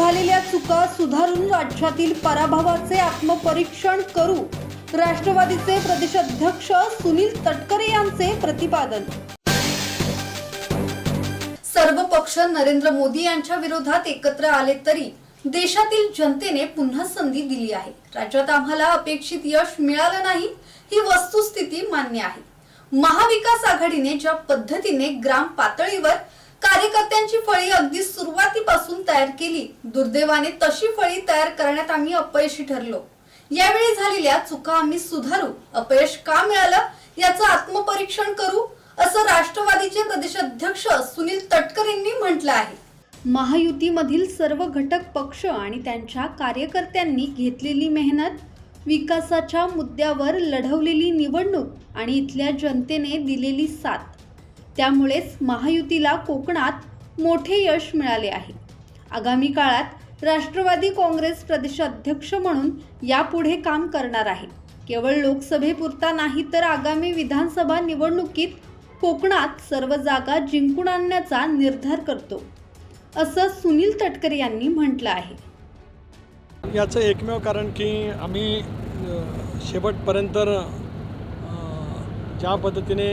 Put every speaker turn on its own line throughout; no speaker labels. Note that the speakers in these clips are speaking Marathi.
झालेल्या चुका सुधारून राज्यातील पराभवाचे आत्मपरीक्षण करू. राष्ट्रवादीचे प्रदेशाध्यक्ष सुनील तटकरे यांचे प्रतिपादन. सर्व पक्ष नरेंद्र मोदी यांच्या विरोधात एकत्र आले तरी देशातील जनतेने पुन्हा संधी दिली आहे. राज्यात आम्हाला अपेक्षित यश मिळालं नाही ही वस्तुस्थिती मान्य आहे. महाविकास आघाडीने ज्या पद्धतीने ग्राम पातळीवर कार्यकर्त्यांची फळी अगदी सुरुवातीपासून तयार केली. दुर्दैवाने तशी फळी तयार करण्यात आम्ही अपयशी ठरलो. यावेळी झालेल्या चुका आम्ही सुधारू. अपयश का मिळालं? याचं आत्मपरीक्षण करू असं राष्ट्रवादीचे प्रदेशाध्यक्ष सुनील तटकर यांनी म्हटलं आहे. महायुतीमधील सर्व घटक पक्ष आणि त्यांच्या कार्यकर्त्यांनी घेतलेली मेहनत विकासाच्या मुद्द्यावर लढवलेली निवडणूक आणि इथल्या जनतेने दिलेली साथ. त्यामुळेच महायुतीला कोकणात मोठे यश मिळाले आहे. आगामी काळात राष्ट्रवादी काँग्रेस प्रदेशाध्यक्ष म्हणून यापुढे काम करणार आहे. केवळ लोकसभेपुरता नाही तर आगामी विधानसभा निवडणुकीत कोकणात सर्व जागा जिंकून आणण्याचा निर्धार करतो. असं सुनील तटकरे यांनी म्हटलं आहे.
याचं एकमेव कारण की आम्ही शेवटपर्यंत ज्या पद्धतीने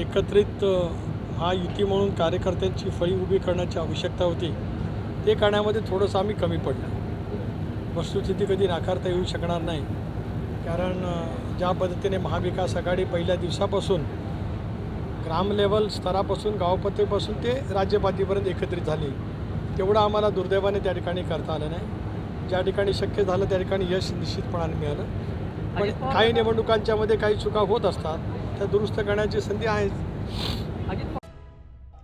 एकत्रित हा युती म्हणून कार्यकर्त्यांची फळी उभी करण्याची आवश्यकता होती. ते करण्यामध्ये थोडंसं आम्ही कमी पडलं. वस्तुस्थिती कधी नाकारता येऊ शकणार नाही. कारण ज्या पद्धतीने महाविकास आघाडी पहिल्या दिवसापासून ग्राम लेवल स्तरापासून गावपातळीपासून ते राज्यपातळीपर्यंत एकत्रित झाली. तेवढं आम्हाला दुर्दैवाने त्या ठिकाणी करता आलं नाही. ज्या ठिकाणी शक्य झालं त्या ठिकाणी यश निश्चितपणाने मिळालं. पण काही निवडणुकांच्या मध्ये काही चुका होत असतात त्या दुरुस्त करण्याची संधी आहे